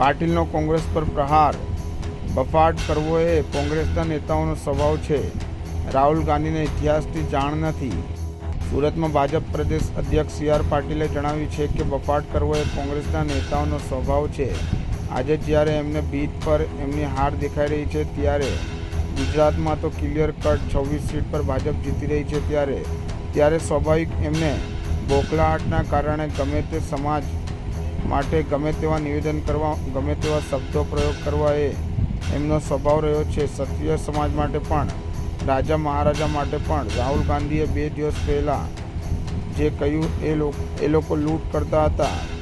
પાટીલનો કોંગ્રેસ પર પ્રહાર. બફાટ કરવો એ કોંગ્રેસના નેતાઓનો સ્વભાવ છે. રાહુલ ગાંધીને ઇતિહાસથી જાણ નથી. સુરતમાં ભાજપ પ્રદેશ અધ્યક્ષ સી આર પાટીલે જણાવ્યું છે કે બફાટ કરવો એ કોંગ્રેસના નેતાઓનો સ્વભાવ છે. આજે જ્યારે એમને ભીત પર એમની હાર દેખાઈ રહી છે ત્યારે ગુજરાતમાં તો ક્લિયર કટ છવ્વીસ સીટ પર ભાજપ જીતી રહી છે ત્યારે. ત્યારે સ્વાભાવિક એમને બોકલાહટના કારણે ગમે તે સમાજ માટે ગમે તેવા નિવેદન કરવા, ગમે તેવા શબ્દો પ્રયોગ કરવા એ એમનો સ્વભાવ રહ્યો છે. ક્ષત્રિય સમાજ માટે પણ, રાજા મહારાજા માટે પણ રાહુલ ગાંધીએ બે દિવસ પહેલાં જે કહ્યું, એ લોકો એ લોકો લૂંટ કરતા હતા.